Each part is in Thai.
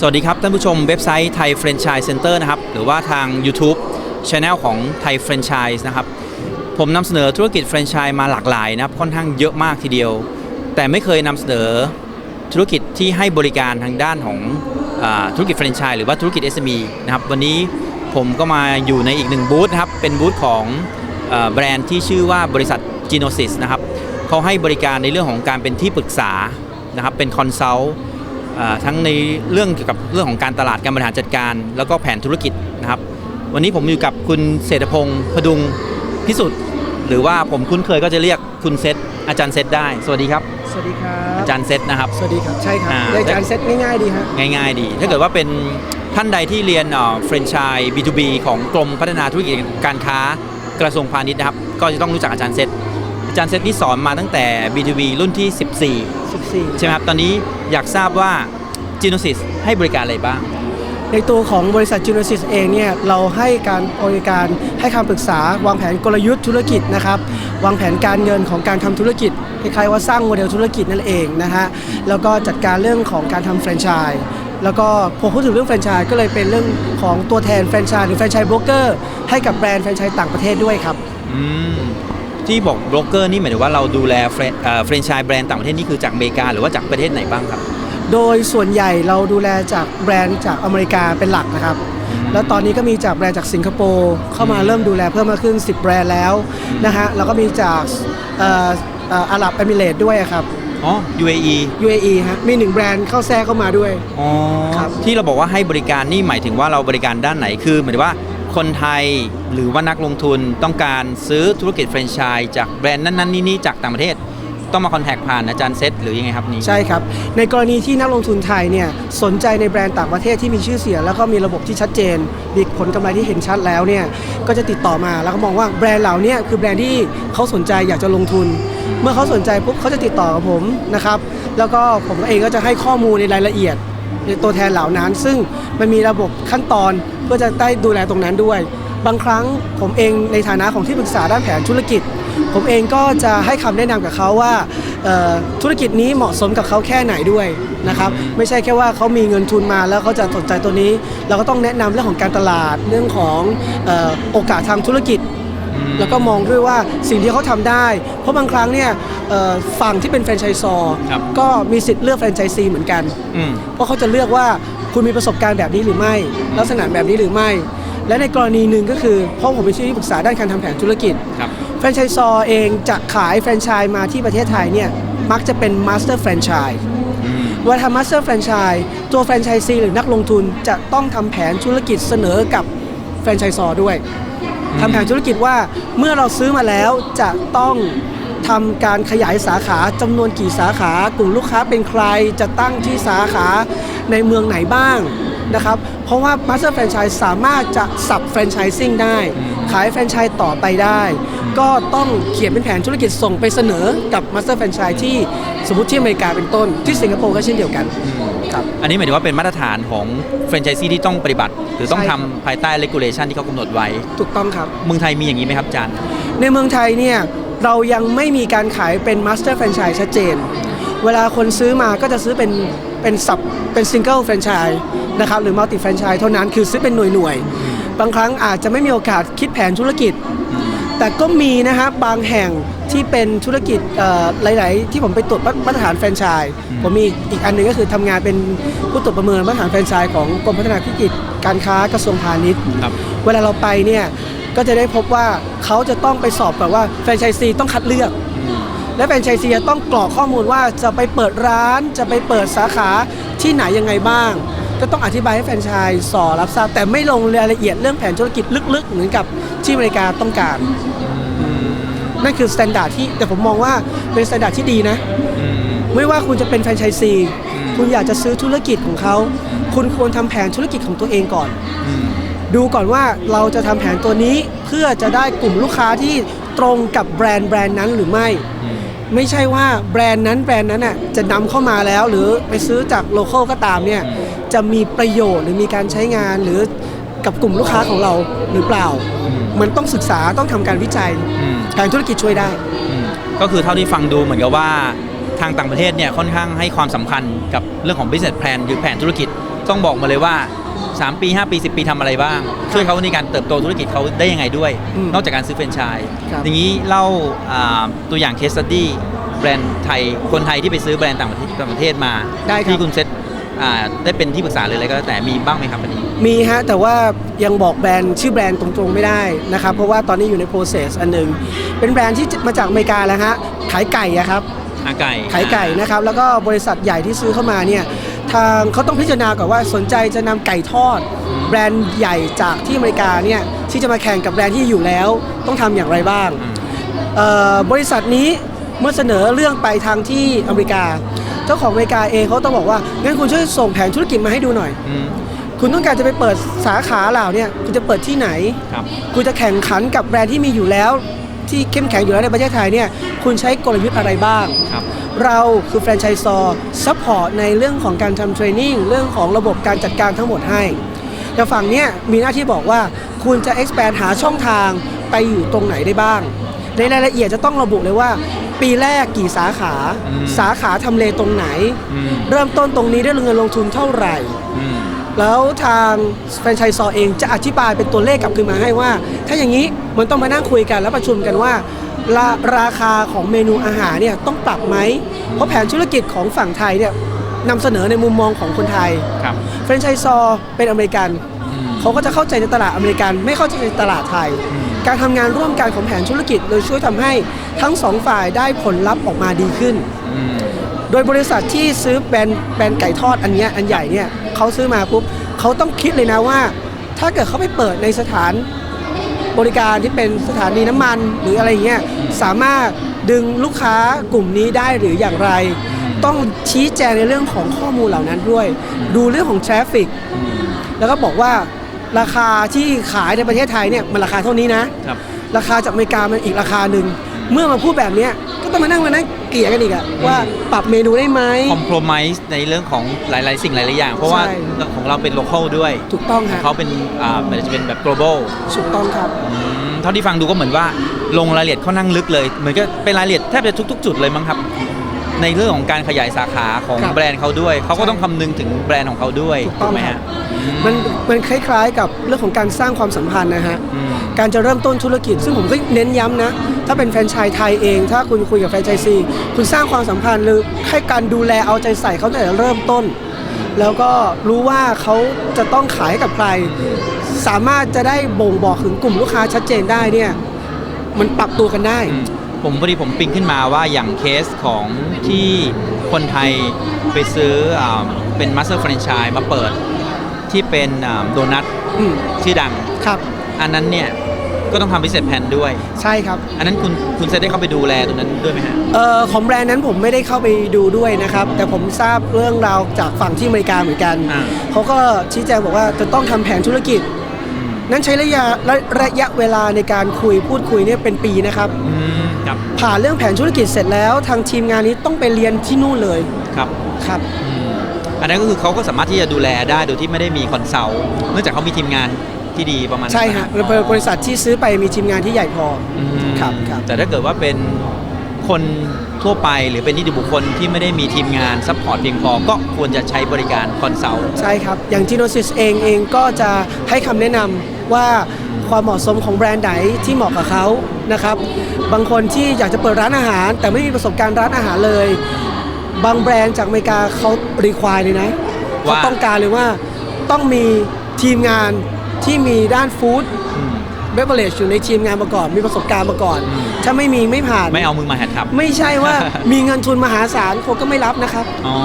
สวัสดีครับ ท่านผู้ชมเว็บไซต์ไทย Franchise Center นะครับ หรือว่าทาง YouTube c h a n e l ของไทย Franchise นะครับ ผมนำเสนอธุรกิจแฟรนไชส์มาหลากหลายนะครับ ค่อนข้างเยอะมากทีเดียว แต่ไม่เคยนำเสนอธุรกิจที่ให้บริการทางด้านของอธุรกิจแฟรนไชส์หรือว่าธุรกิจ SME นะครับ วันนี้ผมก็มาอยู่ในอีกหนึ่งบูธนะครับ เป็นบูธของอแบรนด์ที่ชื่อว่าบริษัท Genesis นะครับเขาให้บริการในเรื่องของการเป็นที่ปรึกษานะครับ เป็นคอนซัลท์ ทั้งในเรื่องเกี่ยวกับเรื่องของการตลาดการบริหารจัดการ แล้วก็แผนธุรกิจนะครับ วันนี้ผมอยู่กับคุณเศรษฐพงศ์พดุงพิสุทธิ์หรือว่าผมคุ้นเคยก็จะเรียกคุณเซตอาจารย์เซตได้ สวัสดีครับ สวัสดีครับอาจารย์เซตนะครับ สวัสดีครับใช่ครับอ่ารายการเซตง่ายๆดีฮะ ง่ายๆดี ถ้าเกิดว่าเป็นท่านใดที่เรียนเฟรนช์ชาย B2B ของกรมพัฒนาธุรกิจการค้ากระทรวงพาณิชย์นะครับ ก็จะต้องรู้จักอาจารย์เซตอาจารย์เซตนี่สอนมาตั้งแต่ B2B รุ่นที่14 14 ใช่ไหมครับ ตอนนี้อยากทราบว่า Genesis ให้บริการอะไรบ้าง ในตัวของบริษัท Genesis เองเนี่ยเราให้การบริการให้คำปรึกษาวางแผนกลยุทธ์ธุรกิจนะครับวางแผนการเงินของการทำธุรกิจคล้ายๆว่าสร้างโมเดลธุรกิจนั่นเองนะฮะแล้วก็จัดการเรื่องของการทำแฟรนไชส์แล้วก็พอพูดถึงเรื่องแฟรนไชส์ก็เลยเป็นเรื่องของตัวแทนแฟรนไชส์หรือแฟรนไชส์โบรกเกอร์ให้กับแบรนด์แฟรนไชส์ต่างประเทศด้วยครับ อืม ที่บอกโบรกเกอร์นี่หมายถึงว่าเราดูแลเฟรนเอ่อแฟรนไชส์แบรนด์ต่างประเทศนี่คือจากอเมริกา หรือว่าจากประเทศไหนบ้างครับ โดยส่วนใหญ่เราดูแลจากแบรนด์จากอเมริกาเป็นหลักนะครับ แล้วตอนนี้ก็มีจากแบรนด์จากสิงคโปร์เข้ามาเริ่มดูแลเพิ่มมากขึ้น 10 แบรนด์แล้วนะฮะแล้วก็มีจากเอ่อเอ่ออาหรับเอมิเรตส์ด้วยครับอ๋อ UAE UAE ฮะ มีหนึ่งแบรนด์เข้าแทรกเข้ามาด้วย อ๋อ ครับ ที่เราบอกว่าให้บริการนี่หมายถึงว่าเราบริการด้านไหน คือหมายถึงว่า คนไทยหรือว่านักลงทุนต้องการซื้อธุรกิจแฟรนไชส์จากแบรนด์นั้นๆนี่ๆจากต่างประเทศ ต้องมาคอนแทคผ่านอาจารย์เซตหรือยังไงครับนี่ใช่ครับ ในกรณีที่นักลงทุนไทยเนี่ยสนใจในแบรนด์ต่างประเทศที่มีชื่อเสียงแล้วก็มีระบบที่ชัดเจน มีผลกำไรที่เห็นชัดแล้วเนี่ยก็จะติดต่อมาแล้วก็มองว่าแบรนด์เหล่านี้คือแบรนด์ที่เขาสนใจอยากจะลงทุน เมื่อเขาสนใจปุ๊บเขาจะติดต่อกับผมนะครับแล้วก็ผมเองก็จะให้ข้อมูลในรายละเอียด ในตัวแทนเหล่านั้น ซึ่งมันมีระบบขั้นตอนเพื่อจะได้ดูแลตรงนั้นด้วย บางครั้งผมเองในฐานะของที่ปรึกษาด้านแผนธุรกิจ ผมเองก็จะให้คำแนะนำกับเขาว่าธุรกิจนี้เหมาะสมกับเขาแค่ไหนด้วยนะครับไม่ใช่แค่ว่าเขามีเงินทุนมาแล้วเขาจะสนใจตัวนี้ เราก็ต้องแนะนำเรื่องของการตลาดเรื่องของออโอกาสทางธุรกิจ แล้วก็มองด้วยว่าสิ่งที่เขาทำได้ เพราะบางครั้งเนี่ยเอ่อฝั่งที่เป็นแฟรนไชส์ซอร์ครับก็มีสิทธิ์เลือกแฟรนไชส์ซีเหมือนกันอืมเพราะเขาจะเลือกว่าคุณมีประสบการณ์แบบนี้หรือไม่ ลักษณะแบบนี้หรือไม่ และในกรณีหนึ่งก็คือเพราะผมเป็นที่ปรึกษาด้านการทำแผนธุรกิจครับแฟรนไชส์ซอร์เองจะขายแฟรนไชส์มาที่ประเทศไทยเนี่ยมักจะเป็นมาสเตอร์แฟรนไชส์อืมเวลาทำมาสเตอร์แฟรนไชส์ตัวแฟรนไชส์ซีหรือนักลงทุนจะต้องทำแผนธุรกิจเสนอกับแฟรนไชส์ซอร์ด้วย ทำแผนธุรกิจว่าเมื่อเราซื้อมาแล้วจะต้องทำการขยายสาขาจำนวนกี่สาขากลุ่มลูกค้าเป็นใครจะตั้งที่สาขาในเมืองไหนบ้างนะครับ เพราะว่า Master Franchise สามารถจะสับแฟรนไชส์ซิ่งได้ ขายแฟรนไชส์ต่อไปได้ ก็ต้องเขียนเป็นแผนธุรกิจส่งไปเสนอกับ Master Franchise ที่สมมติที่อเมริกาเป็นต้นที่สิงคโปร์ก็เช่นเดียวกัน ครับ อันนี้หมายถึงว่าเป็นมาตรฐานของแฟรนไชส์ที่ต้องปฏิบัติ หรือต้องใช่ทำภายใต้ regulation ที่เขากำหนดไว้ ถูกต้องครับ เมืองไทยมีอย่างนี้ไหมครับอาจารย์ ในเมืองไทยเนี่ยเรายังไม่มีการขายเป็นมาสเตอร์แฟรนไชส์ชัดเจน เวลาคนซื้อมาก็จะซื้อเป็นเป็นสับเป็นซิงเกิลแฟรนไชส์นะครับหรือมัลติแฟรนไชส์เท่านั้นคือซื้อเป็นหน่วยหน่วยๆบางครั้งอาจจะไม่มีโอกาสคิดแผนธุรกิจ แต่ก็มีนะฮะบางแห่งที่เป็นธุรกิจเอ่อหลาย ๆ ที่ผมไปตรวจมาตรฐานแฟรนไชส์ผมมีอีกอันหนึงก็คือทำงานเป็นผู้ตรวจประเมินมาตรฐานแฟรนไชส์ของกรมพัฒนาธุรกิจการค้ากระทรวงพาณิชย์ครับเวลาเราไปเนี่ยก็จะได้พบว่าเขาจะต้องไปสอบก่อนว่าแฟรนไชส์ซีต้องคัดเลือก และแฟรนไชส์ซีจะต้องกรอกข้อมูลว่าจะไปเปิดร้านจะไปเปิดสาขาที่ไหนยังไงบ้าง ก็ต้องอธิบายให้แฟรนไชส์สอรับทราบ แต่ไม่ลงรายละเอียดเรื่องแผนธุรกิจลึกๆ เหมือนกับที่อเมริกาต้องการ นั่นคือสแตนดาร์ดที่แต่ผมมองว่าเป็นสแตนดาร์ดที่ดีนะอืมไม่ว่าคุณจะเป็นแฟรนไชส์ซีอืมคุณอยากจะซื้อธุรกิจของเขา คุณควรทำแผนธุรกิจของตัวเองก่อนอืมดูก่อนว่าเราจะทำแผนตัวนี้เพื่อจะได้กลุ่มลูกค้าที่ตรงกับแบรนด์แบรนด์นั้นหรือไม่ อืม ไม่ใช่ว่าแบรนด์นั้นแบรนด์นั้นน่ะจะนำเข้ามาแล้วหรือไปซื้อจากโลเคอลก็ตามเนี่ยจะมีประโยชน์หรือมีการใช้งานหรือกับกลุ่มลูกค้าของเราหรือเปล่า มันต้องศึกษาต้องทำการวิจัยอืมแผนธุรกิจช่วยได้อืมก็คือเท่าที่ฟังดูเหมือนกับว่าทางต่างประเทศเนี่ยค่อนข้างให้ความสำคัญกับเรื่องของ business plan หรือแผนธุรกิจต้องบอกมาเลยว่า 3 ปี 5 ปี 10 ปีทำอะไรบ้าง ช่วยเขาในการเติบโตธุรกิจเขาได้ยังไงด้วย อืมนอกจากการซื้อแฟรนไชส์ครับ อย่างนี้เล่าอ่าตัวอย่างเคส e ต t ดี้แบรนด์ไทยคนไทยที่ไปซื้อแบรนด์ต่างประเทศต่างประเทศมา ได้ครับ ที่คุณเซตอ่าได้เป็นที่ปรึกษาหรืออะไรก็แล้วแต่มีบ้างไหมครับอันนี้ มีฮะ แต่ว่ายังบอกแบรนด์ชื่อแบรนด์ตรงๆไม่ได้นะครับ เพราะว่าตอนนี้อยู่ใน process อันหนึ่งเป็นแบรนด์ที่มาจากอเมริกาแล้วฮะ ขายไก่อะครับ อาไก่ ขายไก่นะครับ แล้วก็บริษัทใหญ่ที่ซื้อเข้ามาเนี่ย ทางเขาต้องพิจารณาก่อนว่าสนใจจะนำไก่ทอด แบรนด์ใหญ่จากที่อเมริกาเนี่ยที่จะมาแข่งกับแบรนด์ที่อยู่แล้ว ต้องทำอย่างไรบ้างอืมเอ่อบริษัทนี้เมื่อเสนอเรื่องไปทางที่อเมริกา เจ้าของอเมริกาเองเขาต้องบอกว่างั้นคุณช่วยส่งแผนธุรกิจมาให้ดูหน่อยอืมคุณต้องการจะไปเปิดสาขาเหล่าเนี่ยคุณจะเปิดที่ไหนครับคุณจะแข่งขันกับแบรนด์ที่มีอยู่แล้ว ที่เข้มแข็งอยู่แล้วในประเทศไทยเนี่ยคุณใช้กลยุทธ์อะไรบ้าง ครับ เราคือแฟรนไชส์ซอร์ซัพพอร์ตในเรื่องของการทำเทรนนิ่งเรื่องของระบบการจัดการทั้งหมดให้แต่ฝั่งเนี้ยมีหน้าที่บอกว่าคุณจะ expand หาช่องทางไปอยู่ตรงไหนได้บ้าง ในรายละเอียดจะต้องระบุเลยว่า ปีแรกกี่สาขา อืม สาขาทำเลตรงไหน อืมเริ่มต้นตรงนี้ได้เงินลงทุนเท่าไหร่ อืม แล้วทางแฟรนไชส์ซอร์เองจะอธิบายเป็นตัวเลขกลับคืนมาให้ว่า ถ้าอย่างนี้มันต้องมานั่งคุยกันแล้วประชุมกันว่าราราคาของเมนูอาหารเนี่ยต้องปรับไหม เพราะแผนธุรกิจของฝั่งไทยเนี่ยนำเสนอในมุมมองของคนไทยครับ แฟรนไชส์ซอร์เป็นอเมริกันอืมเขาก็จะเข้าใจในตลาดอเมริกัน ไม่เข้าใจในตลาดไทยอืมการทำงานร่วมกันของแผนธุรกิจเลยช่วยทำให้ทั้งสองฝ่ายได้ผลลัพธ์ออกมาดีขึ้นอืม โดยบริษัทที่ซื้อแบรนด์แบรนด์ไก่ทอดอันเนี้ยอันใหญ่เนี่ยเขาซื้อมาปุ๊บเขาต้องคิดเลยนะว่า ถ้าเกิดเขาไปเปิดในสถานบริการที่เป็นสถานีน้ำมันหรืออะไรเงี้ยสามารถดึงลูกค้ากลุ่มนี้ได้หรืออย่างไร ต้องชี้แจงในเรื่องของข้อมูลเหล่านั้นด้วย ดูเรื่องของทราฟฟิกอืมแล้วก็บอกว่าราคาที่ขายในประเทศไทยเนี่ยมันราคาเท่านี้นะครับ ราคาจากอเมริกามันอีกราคาหนึ่ง เมื่อมาพูดแบบเนี้ยก็ต้องมานั่งมานั่งเกลี่ยกันอีกอะว่าปรับเมนูได้ไหม คอม p r o m i s e ในเรื่องของหลาย ๆ สิ่งหลาย ๆ อย่าง เพราะว่าใช่ ของเราเป็น local ด้วยถูกต้องฮะเขาเป็นอ่ามันจะเป็นแบบ global ถูกต้องครับ อืมเท่าที่ฟังดูก็เหมือนว่าลงรายละเอียดค่อนข้างลึกเลย เหมือนก็เป็นรายละเอียดแทบจะทุก ๆ จุดเลยมั้งครับ ในเรื่องของการขยายสาขาของครับแบรนด์เขาด้วย เขาก็ต้องคำนึงถึงแบรนด์ของเขาด้วยถูกต้องถูกไหมครัฮะบ มันมันคล้ายๆ กับเรื่องของการสร้างความสัมพันธ์นะฮะ อืม การจะเริ่มต้นธุรกิจ ซึ่งผมก็เน้นย้ำนะ ถ้าเป็นแฟรนไชส์ไทยเอง ถ้าคุณคุยกับแฟรนไชส์ซีคุณสร้างความสัมพันธ์หรือให้การดูแลเอาใจใส่เขาตั้งแต่เริ่มต้น แล้วก็รู้ว่าเขาจะต้องขายให้กับใคร สามารถจะได้บ่งบอกถึงกลุ่มลูกค้าชัดเจนได้เนี่ย มันปรับตัวกันได้ อืม ผมพอดีผมปิ๊งขึ้นมาว่าอย่างเคสของที่คนไทยไปซื้ออ่าเป็นมาสเตอร์แฟรนไชส์มาเปิดที่เป็นอ่าโดนัทอืมชื่อดัง ครับอันนั้นเนี่ยก็ต้องทำพิเศษแผ่นด้วย ใช่ครับ อันนั้นคุณคุณเซตได้เข้าไปดูแลตรงนั้นด้วยไหมฮะ เอ่อของแบรนด์นั้นผมไม่ได้เข้าไปดูด้วยนะครับ แต่ผมทราบเรื่องราวจากฝั่งที่อเมริกาเหมือนกันอ่า เขาก็ชี้แจงบอกว่าจะต้องทำแผนธุรกิจ อืมนั้นใช้ระยะระระยะเวลาในการคุยพูดคุยเนี่ยเป็นปีนะครับ อืม ครับผ่านเรื่องแผนธุรกิจเสร็จแล้ว ทางทีมงานนี้ต้องไปเรียนที่นู่นเลยครับครับอืมอันนั้นก็คือเขาก็สามารถที่จะดูแลได้โดยที่ไม่ได้มีคอนซัลท์เนื่องจากเขามีทีมงานที่ดีประมาณนั้นใช่ฮะบริษัทที่ซื้อไปมีทีมงานที่ใหญ่พออืมครับครับ แต่ถ้าเกิดว่าเป็นคนทั่วไปหรือเป็นนิติบุคคลที่ไม่ได้มีทีมงานซัพพอร์ตเพียงพอก็ควรจะใช้บริการคอนซัลท์ ใช่ครับ อย่าง Genesis เองเองก็จะให้คำแนะนำ ว่าความเหมาะสมของแบรนด์ไหนที่เหมาะกับเขานะครับ บางคนที่อยากจะเปิดร้านอาหาร แต่ไม่มีประสบการณ์ร้านอาหารเลย บางแบรนด์จากอเมริกาเขารีควายเลยนะเขาว่า ต้องการเลยว่าต้องมีทีมงานที่มีด้านฟู้ดอืมเบเวอร์เลชอยู่ในทีมงานมาก่อนมีประสบการณ์มาก่อนอืมถ้าไม่มีไม่ผ่าน ไม่เอามือมาแฮดครับไม่ใช่ว่า มีเงินทุนมหาศาลเขาก็ไม่รับนะครับ อ๋อ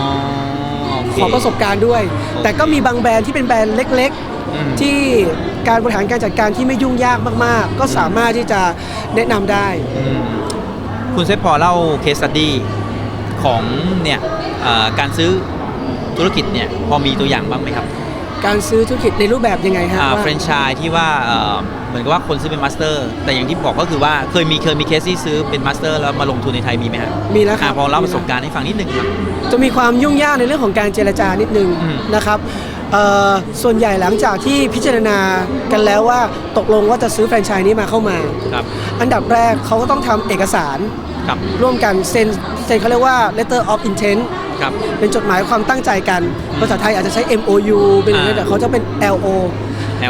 โเค ขอประสบการณ์ด้วยโอเคแต่ก็มีบางแบรนด์ที่เป็นแบรนด์เล็ก อืม ๆ ที่ การบริหารการจัดการที่ไม่ยุ่งยากมากๆ ก็สามารถที่จะแนะนำได้ อืมคุณเซฟพอเล่าเคส e ตดี้ของเนี่ยเอ่อการซื้อธุรกิจเนี่ยพอมีตัวอย่างบ้างไหมครับการซื้อธุรกิจในรูปแบบยังไงฮะว่าเฟรนชายที่ว่าเอ่อเหมือนกับว่าคนซื้อเป็นมาสเตอร์ แต่อย่างที่บอกก็คือว่าเคยมีเคยมีเคสที่ซื้อเป็นมาสเตอร์แล้วมาลงทุนในไทยมีไหมฮะมีแล้วคอะรับพอเล่ามีประสบการณ์ให้ฟังนิดนึงครับ จะมีความยุ่งยากในเรื่องของการเจรจานิดนึงอืมนะครับเอ่อ ส่วนใหญ่หลังจากที่พิจารณากันแล้วว่าตกลงว่าจะซื้อแฟรนไชส์นี้มาเข้ามา ครับ อันดับแรกเขาก็ต้องทำเอกสาร ครับ ร่วมกันเซ็นเซ็นเขาเรียกว่า letter of intent ครับ เป็นจดหมายความตั้งใจกัน ภาษาไทยอาจจะใช้ MOU เป็นอย่างนี้นอ่าแต่เขาจะเป็น LO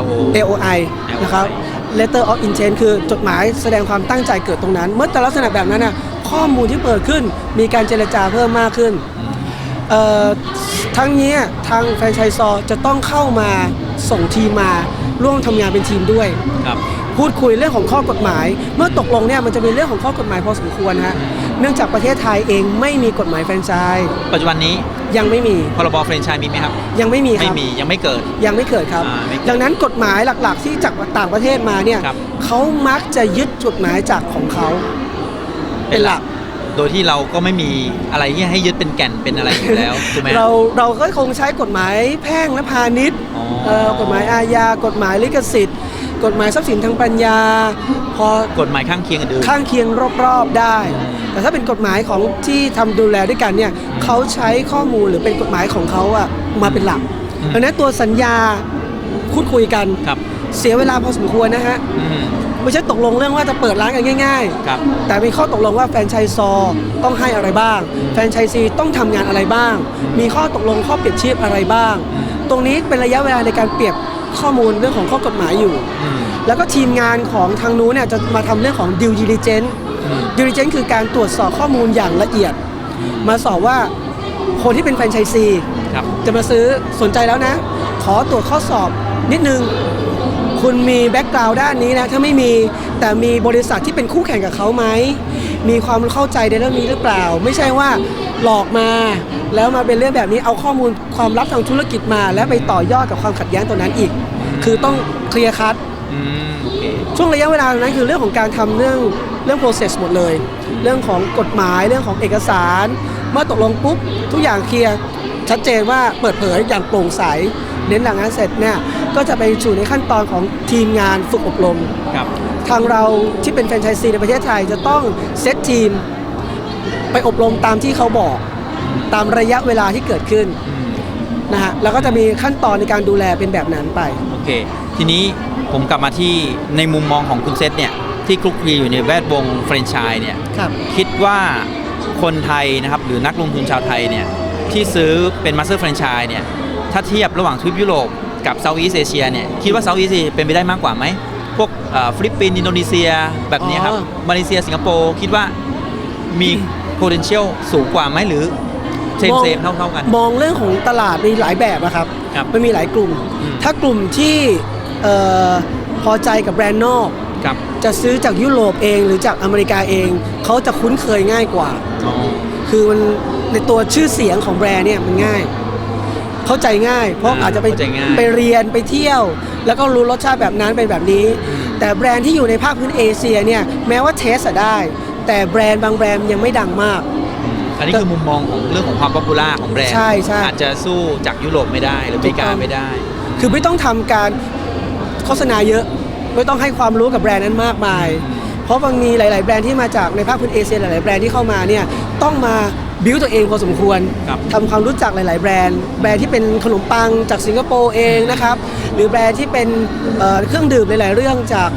L O AOI นะครับ letter of intent คือจดหมายแสดงความตั้งใจเกิดตรงนั้น เมื่อแต่ลักษณะแบบนั้นน่ะข้อมูลที่เปิดขึ้นมีการเจรจาเพิ่มมากขึ้น เอ่อทั้งนี้ทางแฟรนไชส์ซอจะต้องเข้ามาส่งทีมมาร่วมทำงานเป็นทีมด้วย ครับ พูดคุยเรื่องของข้อกฎหมาย เมื่อตกลงเนี่ยมันจะมีเรื่องของข้อกฎหมายพอสมควรฮะเนื่องจากประเทศไทยเองไม่มีกฎหมายแฟรนไชส์ปัจจุบันนี้ยังไม่มีพรบแฟรนไชส์มีไหมครับ ยังไม่มีคไม่รับ มียังไม่เกิด ยังไม่เกิดครับ อ่าไม่เกิดดังนั้นกฎหมายหลักๆ ที่จากต่างประเทศมาเนี่ยครับ เขามักจะยึดกฎหมายจากของเขาเป็นหลัก โดยที่เราก็ไม่มีอะไรที่ให้ยึดเป็นแก่นเป็นอะไรอยู่แล้วถูกไหม เราเราก็คงใช้กฎหมายแพ่งและพาณิชย์อ๋อ เอ่อกฎหมายอาญากฎหมายลิขสิทธิ์ กฎหมายทรัพย์สินทางปัญญา พอกฎหมายข้างเคียงอื่น ข้างเคียงรอบๆได้อืมแต่ถ้าเป็นกฎหมายของที่ทำดูแลด้วยกันเนี่ยเขาใช้ข้อมูลหรือเป็นกฎหมายของเขาอะมาเป็นหลักดังนั้นตัวสัญญาพูดคุยกัน ครับ เสียเวลาพอสมควรนะฮะ อืม ไม่ใช่ตกลงเรื่องว่าจะเปิดร้านกันง่ายครับ ๆ แต่มีข้อตกลงว่าแฟรนไชส์ซอต้องให้อะไรบ้าง แฟรนไชส์ซีต้องทำงานอะไรบ้าง มีข้อตกลงข้อเปรียบเทียบอะไรบ้าง ตรงนี้เป็นระยะเวลาในการเปรียบข้อมูลเรื่องของข้อกฎหมายอยู่ อืม แล้วก็ทีมงานของทางนู้นเนี่ยจะมาทำเรื่องของ due diligence อืม due diligence คือการตรวจสอบข้อมูลอย่างละเอียด มาสอบว่าคนที่เป็นแฟรนไชส์ซี ครับ จะมาซื้อสนใจแล้วนะ ขอตรวจข้อสอบนิดนึง คุณมีแบ็กกราวด์ด้านนี้นะถ้าไม่มีแต่มีบริษัทที่เป็นคู่แข่งกับเขาไหมมีความเข้าใจในเรื่องนี้หรือเปล่า ไม่ใช่ว่าหลอกมา แล้วมาเป็นเรื่องแบบนี้เอาข้อมูลความลับทางธุรกิจมา แล้วไปต่อยอดกับความขัดแย้งตัวนั้นอีก คือต้องเคลียร์คัดอืมโอเคช่วงระยะเวลาตรงนั้นคือเรื่องของการทำเรื่องเรื่อง process หมดเลย เรื่องของกฎหมายเรื่องของเอกสาร เมื่อตกลงปุ๊บทุกอย่างเคลียร์ชัดเจนว่าเปิดเผยอย่างโปร่งใส เน้นหลังงานเสร็จเนี่ยก็จะไปสู่ในขั้นตอนของทีมงานฝึกอบรม ครับ ทางเราที่เป็นแฟรนไชส์ซีในประเทศไทยจะต้องเซตทีมไปอบรมตามที่เขาบอกตามระยะเวลาที่เกิดขึ้นอืมนะฮะแล้วก็จะมีขั้นตอนในการดูแลเป็นแบบนั้นไป โอเค ทีนี้ผมกลับมาที่ในมุมมองของคุณเซตเนี่ยที่คลุกคลีอยู่ในแวดวงแฟรนไชส์เนี่ยครับ คิดว่าคนไทยนะครับหรือนักลงทุนชาวไทยเนี่ยที่ซื้อเป็นมาสเตอร์แฟรนไชส์เนี่ย ถ้าเทียบระหว่างทวีปยุโรปกับเซาท์อีสเอเชียเนี่ยคิดว่าเซาท์อีสเอเชียเป็นไปได้มากกว่าไหมพวกเอ่อฟิลิปปินส์อินโดนีเซียแบบนี้ครับอ๋อมาเลเซียสิงคโปร์คิดว่ามี potential สูงกว่าไหมหรือเซมมองเซมเท่าเท่าๆกัน มองเรื่องของตลาดมีหลายแบบนะครับครับมันมีหลายกลุ่มอืมถ้ากลุ่มที่เอ่อพอใจกับแบรนด์นอกครับจะซื้อจากยุโรปเองหรือจากอเมริกาเอง เขาจะคุ้นเคยง่ายกว่าอ๋อคือมันในตัวชื่อเสียงของแบรนด์เนี่ยมันง่าย เข้าใจง่าย เพราะอ่าอาจจะไปเข้าใจง่าย ไปเรียนไปเที่ยว แล้วก็รู้รสชาติแบบนั้นเป็นแบบนี้อืมแต่แบรนด์ที่อยู่ในภาคพื้นเอเชียเนี่ยแม้ว่าเทสอะได้ แต่แบรนด์บางแบรนด์ยังไม่ดังมาก อันนี้คือมุมมองของเรื่องของความป๊อปปูล่าของแบรนด์ใช่ใช่อาจจะสู้จากยุโรปไม่ได้หรืออเมริกาถูกต้อง ไม่ได้ คือไม่ต้องทำการโฆษณาเยอะ ไม่ต้องให้ความรู้กับแบรนด์นั้นมากมาย เพราะบางมีหลาย ๆ แบรนด์ที่มาจากในภาคพื้นเอเชียหลาย ๆ แบรนด์ที่เข้ามาเนี่ยต้องมา บิวตัวเองพอสมควรครับ ทำความรู้จักหลาย ๆ แบรนด์ แบรนด์ที่เป็นขนมปังจากสิงคโปร์เองนะครับ หรือแบรนด์ที่เป็นเอ่อเครื่องดื่มหลาย ๆ เรื่องจาก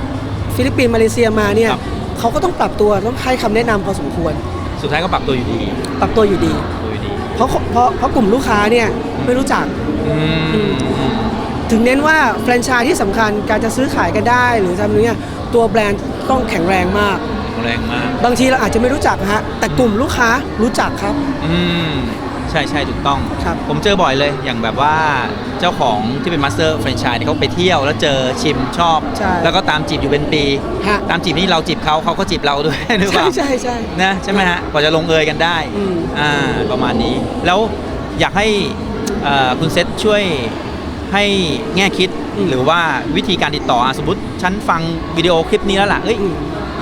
ฟิลิปปินส์มาเลเซียมาเนี่ยครับ เขาก็ต้องปรับตัวต้องให้คำแนะนำพอสมควร สุดท้ายก็ปรับตัวอยู่ดีปรับตัวอยู่ดี ตัวอยู่ดีเพราะเพราะเพราะกลุ่มลูกค้าเนี่ยไม่รู้จัก อืมถึงเน้นว่าแฟรนไชส์ที่สำคัญการจะซื้อขายกันได้ หรือทำเนี่ยตัวแบรนด์ต้องแข็งแรงมาก แรงมาก บางทีเราอาจจะไม่รู้จักฮะแต่กลุ่มลูกค้ารู้จักครับ อืมใช่ใช่ถูกต้อง ครับ ผมเจอบ่อยเลยอย่างแบบว่าเจ้าของที่เป็นมาสเตอร์แฟรนไชส์เขาไปเที่ยวแล้วเจอชิมชอบ ใช่แล้วก็ตามจีบอยู่เป็นปี ฮะ ตามจีบนี่เราจีบเขาเขาก็จีบเราด้วย หรือเปใช่ล่าใช่ใช่ นะใช่ไหมฮะกว่าจะลงเอยกันได้อืม อ่าประมาณนี้ แล้วอยากให้เอ่อคุณเซตช่วยให้แง่คิดอืมหรือว่าวิธีการติดต่ออะสมมติฉันฟังวิดีโอคลิปนี้แล้วล่ะเอ้ย อืม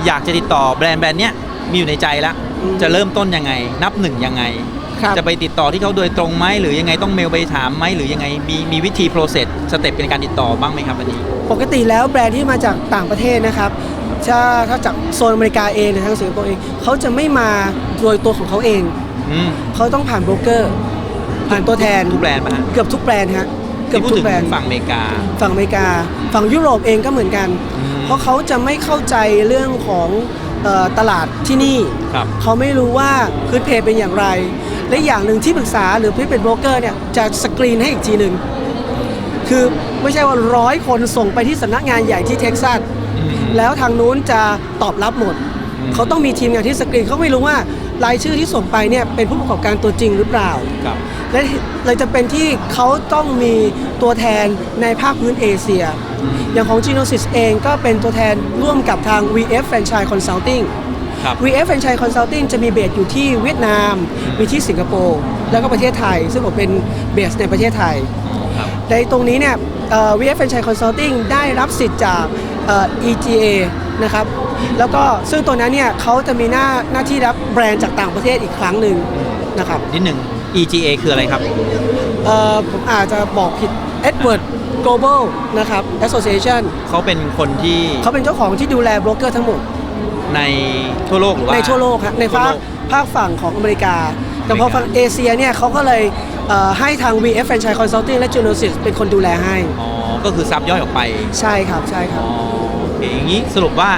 อยากจะติดต่อแบรนด์แบรนด์เนี้ยมีอยู่ในใจแล้ว อืมจะเริ่มต้นยังไง นับหนึ่งยังไง ครับ จะไปติดต่อที่เขาโดยตรงไหมหรือยังไงต้องเมลไปถามไหมหรือยังไงมีมีวิธีโปรเซสสเต็ปในการติดต่อบ้างไหมครับอันนี้ ปกติแล้วแบรนด์ที่มาจากต่างประเทศนะครับถ้าถ้าจากโซนอเมริกาเองหรือทางสิงคโปร์เองเขาจะไม่มาโดยตัวของเขาเอง อืมเขาต้องผ่านโบรกเกอร์ ผ่านตัวแทนทุกแบรนด์มาฮะเกือบทุกแบรนด์ฮะเกือบที่พูดทุถึกงแบรนด์ฝั่งอเมริกา ฝั่งอเมริกา ฝั่งยุโรปเองก็เหมือนกัน อืม เพราะเขาจะไม่เข้าใจเรื่องของเอ่อตลาดที่นี่ครับเขาไม่รู้ว่าพื้นเพเป็นอย่างไร และอย่างหนึ่งที่ปรึกษาหรือที่เป็นโบรกเกอร์เนี่ยจะสกรีนให้อีกทีหนึ่งคือไม่ใช่ว่าร้อยคนส่งไปที่สำนักงานใหญ่ที่เท็กซัสอืมแล้วทางนู้นจะตอบรับหมดอืมเขาต้องมีทีมงานที่สกรีนเขาไม่รู้ว่ารายชื่อที่ส่งไปเนี่ยเป็นผู้ประกอบการตัวจริงหรือเปล่าครับ และเลยจะเป็นที่เขาต้องมีตัวแทนในภาคพื้นเอเชียอืมอย่างของ Genesis เองก็เป็นตัวแทนร่วมกับทาง VF Franchise Consulting ครับ VF Franchise Consulting จะมีเบสอยู่ที่เวียดนาม มีที่สิงคโปร์แล้วก็ประเทศไทย ซึ่งผมเป็นเบสในประเทศไทย ครับ ในตรงนี้เนี่ยเอ่อ VF Franchise Consulting ได้รับสิทธิ์จากเอ่อ EGA นะครับ แล้วก็ซึ่งตัวนั้นเนี่ยเขาจะมีหน้าหน้าที่รับแบรนด์จากต่างประเทศอีกครั้งหนึ่งนะครับ นิดหนึ่ง EGA คืออะไรครับ เอ่อผมอาจจะบอกผิด Edward Global นะครับ Association เขาเป็นคนที่เขาเป็นเจ้าของที่ดูแลโบรกเกอร์ทั้งหมด ในทั่วโลกหรือว่าในทั่วโลกครับในทั่วภาโลคกภาคฝั่งของอเมริกา แต่พออเมริกาฝั่งเอเชียเนี่ยเขาก็เลยเอ่อให้ทาง VF Franchise Consulting และ Genesis เป็นคนดูแลให้ อ๋อ ก็คือซับย่อยออกไป ใช่ครับใช่ครัอ๋บอโอเคอย่างนี้สรุปว่า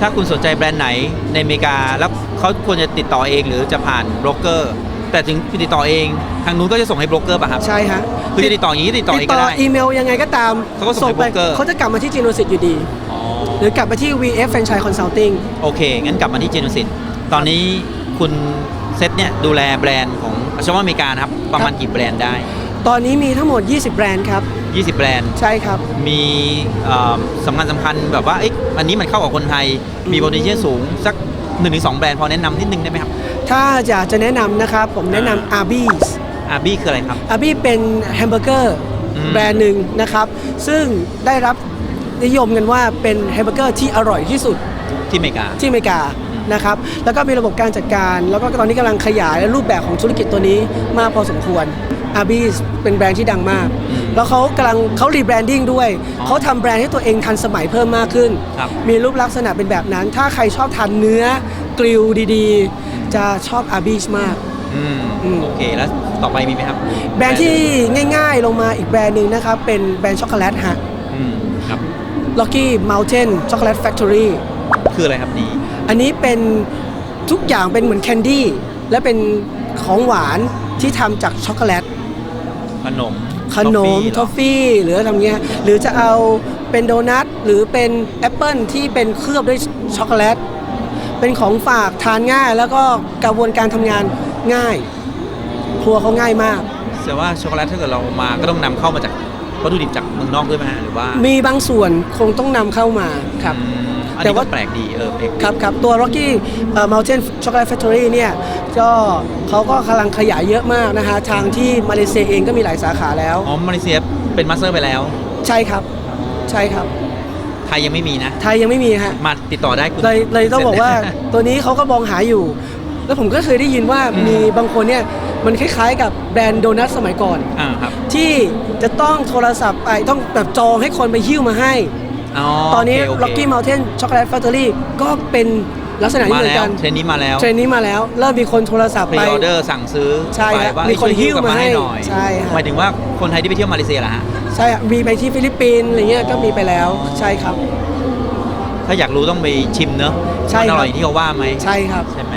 ถ้าคุณสนใจแบรนด์ไหนในอเมริกา แล้วเขาควรจะติดต่อเองหรือจะผ่านโบรกเกอร์ แต่ถึงติดต่อเองทางนู้นก็จะส่งให้โบรกเกอร์ป่ะครับใช่ฮะคือจะติดต่ออย่างนี้ติดต่อเองติดก็ต่อได้ อีเมลยังไงก็ตามเขาก็ส่งให้ไปโบรกเกอร์ เขาจะกลับมาที่ Genesis อยู่ดีอ๋อหรือกลับมาที่ VF Franchise Consulting โอเค งั้นกลับมาที่เจน s สิ s ตอนนี้คุณเซตเนี่ยดูแลแบรนด์ของชาวอเมริกานะครับประมาณกี่แบรนด์ได้ ตอนนี้มีทั้งหมด 20 แบรนด์ครับ 20 แบรนด์ใช่ครับ มีเอ่อสำคัญสำคัญแบบว่าเอ๊ะอันนี้มันเข้ากับคนไทยมี potential สูงสัก1-2 แบรนด์พอแนะนำนิดนึงได้ไหมครับ ถ้าอยากจะแนะนำนะครับ ผมแนะนำ Arby's อาร์บี้คืออะไรครับ Arby's เป็นแฮมเบอร์เกอร์อืมแบรนด์หนึ่งนะครับ ซึ่งได้รับนิยมกันว่าเป็นแฮมเบอร์เกอร์ที่อร่อยที่สุดที่อเมริกาที่อเมริกา นะครับ แล้วก็มีระบบการจัดการ แล้วก็ตอนนี้กำลังขยายรูปแบบของธุรกิจตัวนี้มากพอสมควร Arby's เป็นแบรนด์ที่ดังมากอืมแล้วเขากำลังเขารีแบรนดิ้งด้วยอ๋อเขาทำแบรนด์ให้ตัวเองทันสมัยเพิ่มมากขึ้น ครับมีรูปลักษณะเป็นแบบนั้น ถ้าใครชอบทานเนื้อกริลดีๆ จะชอบ Arby's มาก อืมอืม โอเคแล้วต่อไปมีไหมครับแบรนด์ที่ง่ายๆลงมาอีกแบรนด์หนึ่งนะครับ เป็นแบรนด์ช็อกโกแลตฮะอืมครับ Rocky Mountain Chocolate Factory คืออะไรครับนี้ อันนี้เป็นทุกอย่างเป็นเหมือนแคนดี้และเป็นของหวานที่ทำจากช็อกโกแลต ขนมขนม toffee ทอฟฟี่หรือทำเงี้ยหรือจะเอาเป็นโดนัทหรือเป็นแอปเปิลที่เป็นเคลือบด้วยช็อกโกแลต เป็นของฝากทานง่าย แล้วก็กระบวนการทำงานง่าย ครัวเขาง่ายมากแต่ว่าช็อกโกแลตถ้าเกิดเรามาก็ต้องนำเข้ามาจากวัตถุดิบจากเมืองนอกด้วยไหมฮะหรือว่ามีบางส่วนคงต้องนำเข้ามาครับ อืม อันแต่นี้ว่าก็แปลกดีเออเอกครับครับตัว Rocky เอ่อ Mountain Chocolate Factory เนี่ยก็เขาก็กำลังขยายเยอะมากนะคะทางที่มาเลเซียเองก็มีหลายสาขาแล้วอ๋อมาเลเซียเป็นมาสเตอร์ไปแล้ว ใช่ครับใช่ครับ ไทยยังไม่มีนะ ไทยยังไม่มีฮะมาติดต่อได้คุณเลยเลยต้องบอกว่าเสร็จตัวนี้เขาก็มองหาอยู่ แล้วผมก็เคยได้ยินว่าอืมมีบางคนเนี่ยมันคล้ายๆกับแบรนด์โดนัทสมัยก่อนอ่าครับที่จะต้องโทรศัพท์ไปต้องแบบจองให้คนไปหิ้วมาให้ อ๋อตอนนี้โเคโเค Rocky Mountain Chocolate Factory ก็เป็นลักษณะนี้มาเหมือแล้นวกันเทรนนี้มาแล้วเทรนนี้มาแล้ว เริ่มมีคนโทรศัพท์พรีไป ออเดอร์สั่งซื้อใช่ไปครับว่ามีมีคนหิ้วมาให้หน่อยใช่ครับ หมายถึงว่าคนไทยที่ไปเที่ยวมาเลเซียเหรอฮะ ใช่ครับมีไปที่ฟิลิปปินส์อะไรเงี้ยก็มีไปแล้วใช่ครับ ถ้าอยากรู้ต้องไปชิมเนอะใช่มันครัอบร่อยอย่างที่เขาว่าไหมใช่ครับ ใช่ไหม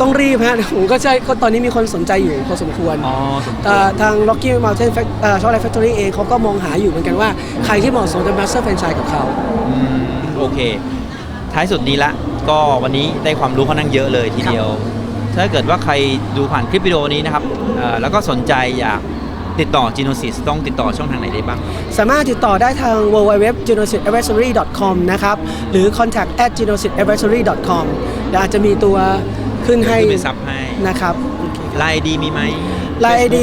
ต้องรีบฮะผมก็ใช่ก็ตอนนี้มีคนสนใจอยู่พอสมควรอ๋อสมควแต่รทาง Rocky Mountain Fac- เอ่อ Chocolate Factory เองเขาก็มองหาอยู่เหมือนกันว่าใครที่เหมาะสมจะ Master Franchise กับเขา อืมโอเค ท้ายสุดนี้ละ ก็วันนี้ได้ความรู้ค่อนข้างเยอะเลยทีเดียว ถ้าเกิดว่าใครดูผ่านคลิปวิดีโอนี้นะครับเอ่อแล้วก็สนใจอยากติดต่อ Genesis ต้องติดต่อช่องทางไหนได้บ้าง สามารถติดต่อได้ทาง www.genosisadvisory.com นะครับ หรือ contact at genosisadvisory.com เดี๋ยวอาจจะมีตัว ขึ้นให้ขึ้นเป็นซับให้ นะครับ ไลน์ดีมีไหม ไลน์ ID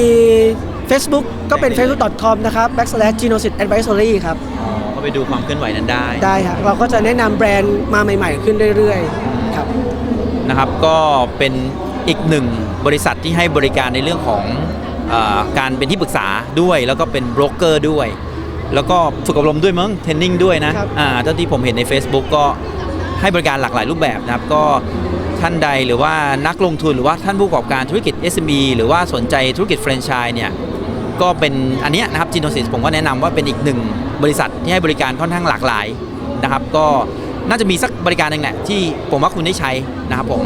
Facebook Facebook ก็เป็น facebook.com นะครับ backslash genocid advisory ครับ อ๋อก็ไปดูความเคลื่อนไหวนั้นได้ได้ครับ เราก็จะแนะนำแบรนด์มาใหม่ ๆ ขึ้นเรื่อยๆ ครับ นะครับ ก็เป็นอีกหนึ่งบริษัทที่ให้บริการในเรื่องของเออการเป็นที่ปรึกษาด้วย แล้วก็เป็นโบรกเกอร์ด้วย แล้วก็ฝึกอบรมด้วยมั้งเทรนนิ่งด้วยนะครับ อ่าเท่าที่ผมเห็นใน Facebook ก็ให้บริการหลากหลายรูปแบบนะครับ ก็ ท่านใดหรือว่านักลงทุนหรือว่าท่านผู้ประกอบการธุรกิจ SME หรือว่าสนใจธุรกิจแฟรนไชส์เนี่ยก็เป็นอันเนี้ยนะครับ Genesis ผมก็แนะนำว่าเป็นอีกหนึ่งบริษัทที่ให้บริการค่อนข้างหลากหลายนะครับ ก็น่าจะมีสักบริการหนึ่งแหละที่ผมว่าคุณได้ใช้นะครับผม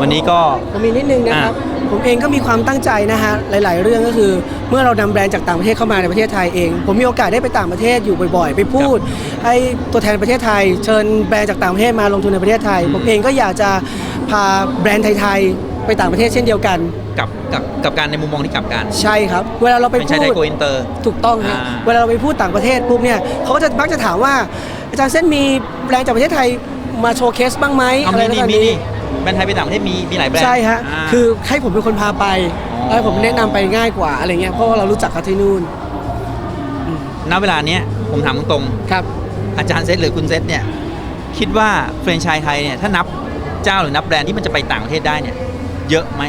วันนี้ก็ผมมีนิดนึงนะครับผมเองก็มีความตั้งใจนะฮะหลาย ๆ เรื่องก็คือ เมื่อเรานำแบรนด์จากต่างประเทศเข้ามาในประเทศไทยเอง ผมมีโอกาสได้ไปต่างประเทศอยู่บ่อย ๆ ไปพูด ให้ตัวแทนประเทศไทย เชิญแบรนด์จากต่างประเทศมาลงทุนในประเทศไทย ผมเองก็อยากจะ พาแบรนด์ไทยๆ ไปต่างประเทศเช่นเดียวกัน กับกับกับการในมุมมองที่กลับกันใช่ครับ เวลาเราไปเป็นใช้พูไดดโกอินเตอร์ ถูกต้องฮะอ่า เวลาเราไปพูดต่างประเทศปุ๊บเนี่ยเขาก็จะมักจะถามว่าอาจารย์เส้นมีแบรนด์จากประเทศไทยมาโชว์เคสบ้างไหมเอาอะไรมีแบบนี่มีนี้นี่แบรนด์ไทยไปต่างประเทศมีมีหลายแบรนด์ใช่ฮะา คือให้ผมเป็นคนพาไปอ๋อให้ผมแนะนำไปง่ายกว่าอะไรเงี้ยเพราะว่าเรารู้จักกันที่นู่นณเวลาเนี้ยผมถามตรงครับ ๆอาจารย์เซตหรือคุณเซตเนี่ยคิดว่าแฟรนไชส์ไทยเนี่ยถ้านับ เจ้าหรือนับแบรนด์ที่มันจะไปต่างประเทศได้เนี่ย เยอะไหม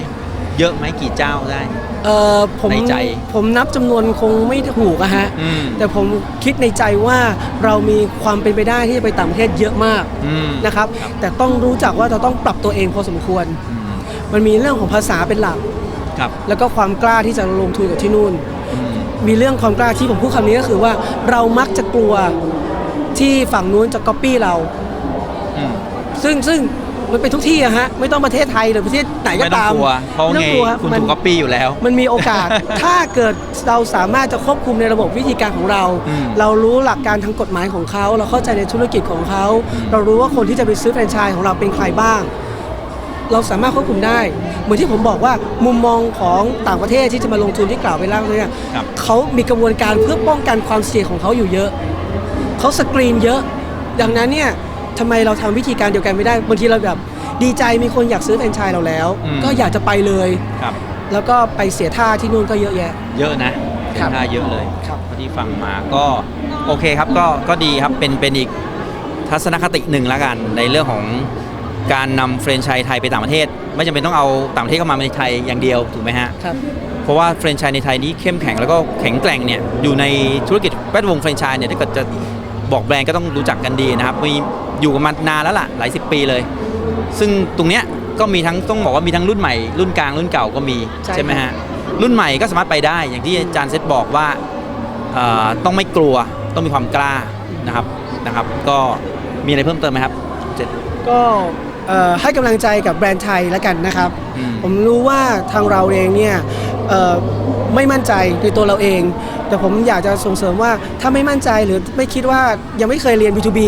เยอะไหมกี่เจ้าได้ เอ่อผมในใจผมนับจำนวนคงไม่ถูกอะฮะ อืม แต่ผมคิดในใจว่าเรามีความเป็นไปได้ที่จะไปต่างประเทศเยอะมากอืมนะครับครับ แต่ต้องรู้จักว่าเราต้องปรับตัวเองพอสมควร อืมมันมีเรื่องของภาษาเป็นหลัก ครับแล้วก็ความกล้าที่จะลงทุนกับที่นู่น อืมมีเรื่องความกล้าที่ผมพูดคำนี้ก็คือว่าเรามักจะกลัวที่ฝั่งนู้นจะก๊อปปี้เรา อืมซึ่งซึ่ง มันเป็นทุกที่อะฮะไม่ต้องประเทศไทยหรือประเทศไหนก็ไม่ต้องตามกลัวเพราะไม่ต้ไงองกลัวคุณมันถูกก๊อปปี้อยู่แล้ว มันมีโอกาส ถ้าเกิดเราสามารถจะควบคุมในระบบวิธีการของเรา อืมเรารู้หลักการทางกฎหมายของเขา เราเข้าใจในธุรกิจของเขา อืม เรารู้ว่าคนที่จะไปซื้อแฟรนไชส์ของเราเป็นใครบ้าง เราสามารถควบคุมได้ เหมือนที่ผมบอกว่ามุมมองของต่างประเทศที่จะมาลงทุนที่กล่าวไปแล้วเนี่ยครับ เขามีกระบวนการเพื่อป้องกันความเสี่ยงของเขาอยู่เยอะ เขาสกรีนเยอะ ดังนั้นเนี่ย ทำไมเราทำวิธีการเดียวกันไม่ได้บางทีเราแบบดีใจมีคนอยากซื้อแฟรนไชส์เราแล้ว อืม ก็อยากจะไปเลย ครับ แล้วก็ไปเสียท่าที่นู่นก็เยอะแยะ เยอะนะคเห็รับนท่าเยอะเลยครับ เท่าที่ฟังมาก็โอเคครับก็ก็ดีครับเป็นเป็นอีกทัศนคติหนึ่งละกัน ในเรื่องของการนำแฟรนไชส์ไทยไปต่างประเทศ ไม่จำเป็นต้องเอาต่างประเทศเข้ามาในไทยอย่างเดียวถูกไหมฮะ ครับ เพราะว่าแฟรนไชส์ในไทยนี้เข้มแข็งแล้วก็แข็งแกร่งเนี่ยอยู่ในธุรกิจแวดวงแฟรนไชส์เนี่ยถ้าเกิดจะ บอกแบรนด์ก็ต้องรู้จักกันดีนะครับมีอยู่กันมานานแล้วล่ะหลายสิบปีเลย ซึ่งตรงเนี้ยก็มีทั้งต้องบอกว่ามีทั้งรุ่นใหม่รุ่นกลางรุ่นเก่าก็มีใช่ใช่ไหมครัฮะบรุ่นใหม่ก็สามารถไปได้ อย่างที่อาจารย์เซตบอกว่าเอ่อต้องไม่กลัวต้องมีความกล้านะครับนะครับ ก็มีอะไรเพิ่มเติมไหมครับเจ็ด ก็เอ่อ ให้กำลังใจกับแบรนด์ไทยแล้วกันนะครับอืมผมรู้ว่าทางเราเองเนี่ยเอ่อไม่มั่นใจในตัวเราเอง แต่ผมอยากจะส่งเสริมว่าถ้าไม่มั่นใจหรือไม่คิดว่ายังไม่เคยเรียน B2B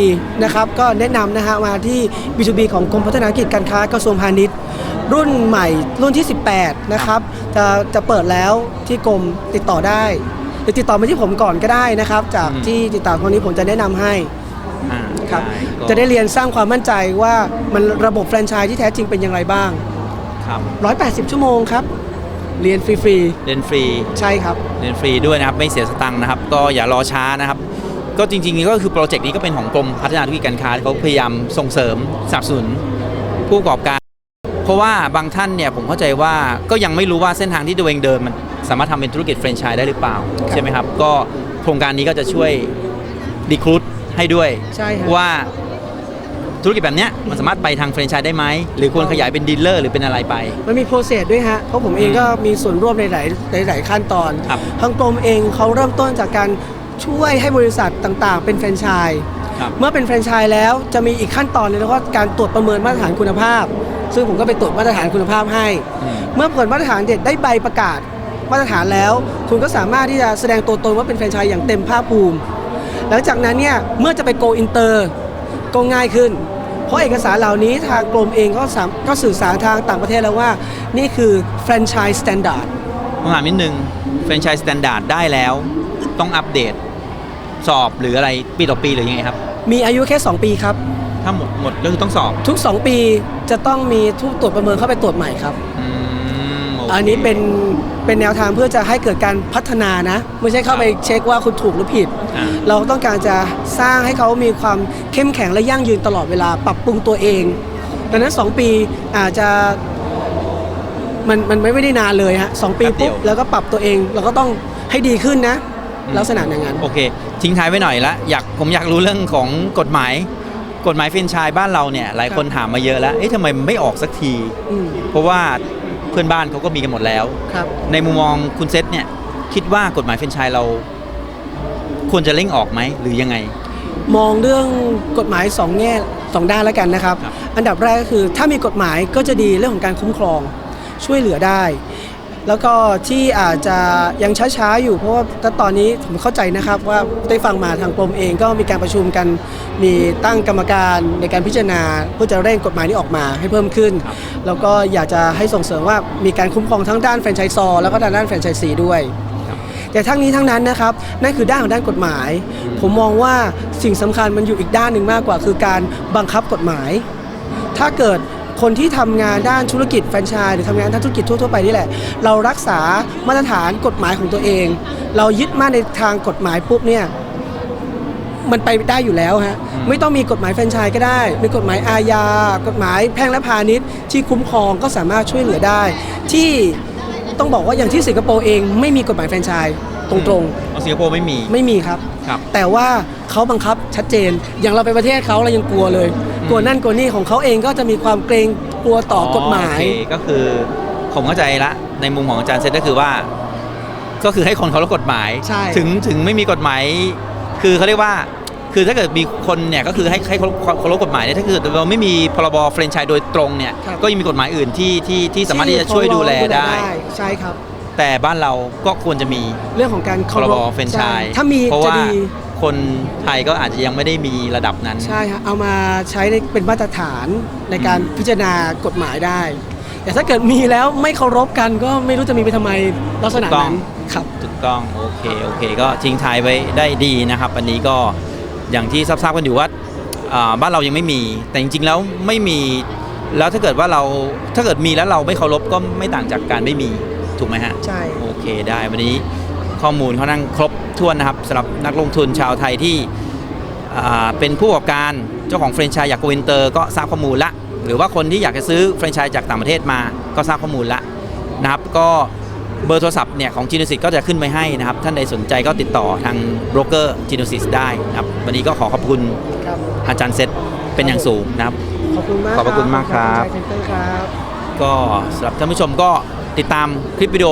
นะครับก็แนะนำนะฮะมาที่ B2B ของกรมพัฒนากิจการค้ากระทรวงพาณิชย์ รุ่นใหม่รุ่นที่ 18 นะครับจะจะเปิดแล้วที่กรมติดต่อได้หรือติดต่อมาที่ผมก่อนก็ได้นะครับ จากอืมที่ติดต่อคนนี้ผมจะแนะนำให้อ่า ครับก็จะได้เรียนสร้างความมั่นใจว่ามันระบบแฟรนไชส์ที่แท้จริงเป็นอย่างไรบ้าง ครับ 180 ชั่วโมงครับ เรียนฟรีเรียนฟรี ๆใช่ครับ เรียนฟรีด้วยนะครับ ไม่เสียสตังค์นะครับ ก็อย่ารอช้านะครับ ก็จริงๆก็คือโปรเจกต์นี้ก็เป็นของกรมพัฒนาธุรกิจการค้าที่เขาพยายามส่งเสริมสนับสนุนผู้ประกอบการ เพราะว่าบางท่านเนี่ยผมเข้าใจว่าก็ยังไม่รู้ว่าเส้นทางที่ตัวเองเดินมันสามารถทำเป็นธุรกิจแฟรนไชส์ได้หรือเปล่า ใช่ไหมครับ ก็โครงการนี้ก็จะช่วยดีครูด ให้ด้วยใช่ครับ ว่าธุรกิจแบบเนี้ยมันสามารถไปทางแฟรนไชส์ได้ไหม หรือควรขยายเป็นดีลเลอร์หรือเป็นอะไรไป มันมีโปรเซสด้วยฮะ เพราะผมเองอืมก็มีส่วนร่วมในหลายในหลายขั้นตอน ครับทางกรมเองเขาเริ่มต้นจากการช่วยให้บริษัทต่างๆ เป็นแฟรนไชส์ครับ เมื่อเป็นแฟรนไชส์แล้วจะมีอีกขั้นตอนหนึงแล้วก็การตรวจประเมินมาตรฐานคุณภาพ ซึ่งผมก็ไปตรวจมาตรฐานคุณภาพให้ อืม เมื่อผลมาตรฐานเด็ดได้ใบประกาศมาตรฐานแล้ว คุณก็สามารถที่จะแสดงตัวตนว่าเป็นแฟรนไชส์อย่างเต็มภาคภูมิ หลังจากนั้นเนี่ยเมื่อจะไปโกอินเตอร์ก็ง่ายขึ้น เพราะเอกสารเหล่านี้ทางกรมเองก็สามก็สื่อสารทางต่างประเทศแล้วว่า นี่คือแฟรนไชส์สแตนดาร์ดคำถามนิดนึงแฟรนไชส์สแตนดาร์ดได้แล้ว ต้องอัปเดต สอบหรืออะไรปีต่อปีหรือยังไงครับ มีอายุแค่ 2 ปีครับ ถ้าหมดหมดก็คือต้องสอบ ทุก 2 ปีจะต้องมีทุกตรวจประเมินเข้าไปตรวจใหม่ครับ อืมโเค อันนี้เป็นเป็นแนวทางเพื่อจะให้เกิดการพัฒนานะ ไม่ใช่เข้าไปเช็คว่าคุณถูกหรือผิด อ่า เราต้องการจะสร้างให้เขามีความเข้มแข็งและยั่งยืนตลอดเวลาปรับปรุงตัวเองดังนั้น 2 ปีอาจจะมันมันไม่ได้นานเลยฮะสองปีแป๊บเดีปุ๊ยบว แล้วก็ปรับตัวเอง เราก็ต้องให้ดีขึ้นนะอืมลักษณะอย่างนั้น โอเค ทิ้งท้ายไว้หน่อยละอยากผมอยากรู้เรื่องของกฎหมาย กฎหมายแฟรนไชส์บ้านเราเนี่ยหลายคนถามมาเยอะแล้วเอ๊ะทำไมมันไม่ออกสักที อืม เพราะว่า เพื่อนบ้านเขาก็มีกันหมดแล้ว ครับ ในมุมมองคุณเซตเนี่ย คิดว่ากฎหมายแฟรนไชส์เรา ควรจะเร่งออกไหมหรือยังไง มองเรื่องกฎหมายสองแง่สองด้านแล้วกันนะครับ ครับ อันดับแรกก็คือถ้ามีกฎหมายก็จะดีเรื่องของการคุ้มครอง ช่วยเหลือได้ แล้วก็ที่อาจจะยังช้าๆอยู่เพราะว่าตอนนี้ผมเข้าใจนะครับว่าได้ฟังมาทางกรมเองก็มีการประชุมกันมีตั้งกรรมการในการพิจารณาเพื่อจะเร่งกฎหมายนี้ออกมาให้เพิ่มขึ้น แล้วก็อยากจะให้ส่งเสริมว่ามีการคุ้มครองทั้งด้านแฟรนไชส์ซอแล้วก็ด้านแฟรนไชส์ซีด้วยแต่ทั้งนี้ทั้งนั้นนะครับนั่นคือด้านของด้านกฎหมาย ผมมองว่าสิ่งสำคัญมันอยู่อีกด้านหนึ่งมากกว่า คือการบังคับกฎหมาย ถ้าเกิด คนที่ทำงานด้านธุรกิจแฟรนไชส์หรือทำงานด้านธุรกิจทั่วๆไปนี่แหละ เรารักษามาตรฐานกฎหมายของตัวเอง เรายึดมั่นในทางกฎหมายปุ๊บเนี่ยมันไปได้อยู่แล้วฮะอืมไม่ต้องมีกฎหมายแฟรนไชส์ก็ได้ มีกฎหมายอาญา กฎหมายแพ่งและพาณิชย์ ที่คุ้มครองก็สามารถช่วยเหลือได้ ที่ต้องบอกว่าอย่างที่สิงคโปร์เองไม่มีกฎหมายแฟรนไชส์ ตรงๆเอาสิงคโปร์ไม่มีไม่มีครับ ครับ แต่ว่าเขาบังคับชัดเจน อย่างเราไปประเทศเขาเรายังกลัวเลยอืมกลัวนั่นกลัวนี่ของเขาเองก็จะมีความเกรงกลัวต่อกฎหมาย โอเคก็คือผมเข้าใจละในมุมของอาจารย์เซตก็คือว่า ก็คือให้คนเคารพกฎหมาย ใช่ ถึงถึงไม่มีกฎหมาย คือเขาเรียกว่า คือถ้าเกิดมีคนเนี่ยก็คือให้ให้เคารพเคารพกฎหมายเนี่ยถ้าเกิดเราไม่มีพรบเฟรนไชส์โดยตรงเนี่ย ครับ ก็ยังมีกฎหมายอื่นที่ที่ที่สามารถที่จะช่วยดูแลได้ ใช่ครับ แต่บ้านเราก็ควรจะมีเรื่องของการพเคารรบพเฟรนไชส์ใช่ถ้ามีเพราะจะว่าดีคนไทยก็อาจจะยังไม่ได้มีระดับนั้น ใช่ฮะเอามาใช้ในเป็นมาตรฐานในการพิจารณากฎหมายได้ แต่ถ้าเกิดมีแล้วไม่เคารพกันก็ไม่รู้จะมีไปทำไมลักษณะถูกต้อนั้งนครับ ถูกต้องโอเคโอเคก็ทิ้งท้ายไว้ได้ดีนะครับวันนี้ก็อย่างที่ทราบๆกันอยู่ว่าอ่าบ้านเรายังไม่มี แต่จริงๆแล้วไม่มีแล้วถ้าเกิดว่าเราถ้าเกิดมีแล้วเราไม่เคารพก็ไม่ต่างจากการไม่มี ถูกไหมฮะใช่ โอเคได้วันนี้ข้อมูลเขานั่งครบถ้วนนะครับสำหรับนักลงทุนชาวไทยที่อ่าเป็นผู้ประกอบการเจ้าของแฟรนไชส์อยากโกอินเตอร์ก็ทราบข้อมูลละ หรือว่าคนที่อยากจะซื้อแฟรนไชส์จากต่างประเทศมาก็ทราบข้อมูลละนะครับก็เบอร์โทรศัพท์เนี่ยของ Genesis ก็จะขึ้นไว้ให้นะครับ ท่านใดสนใจก็ติดต่อทางโบรกเกอร์ Genesis ได้นะครับวันนี้ก็ขอขอบคุณครับ อาจารย์เซตเป็นอย่างสูงนะครับ ขอบคุณมากขอบพระคุณมากครับ ขอณเซ็นเตอร์ครับ ก็สำหรับท่านผู้ชมก็ ติดตามคลิปวิดีโอ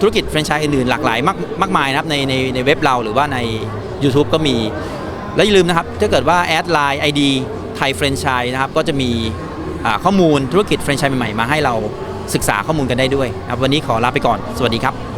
ธุรกิจแฟรนไชส์อื่นๆหลากหลายมากมากมายนะครับในในในเว็บเราหรือว่าใน YouTube ก็มี และอย่าลืมนะครับ ถ้าเกิดว่าแอดไลน์ ID ไทยแฟรนไชส์นะครับ ก็จะมีข้อมูลธุรกิจแฟรนไชส์ใหม่ๆ มาให้เราศึกษาข้อมูลกันได้ด้วยครับวันนี้ขอลาไปก่อน สวัสดีครับ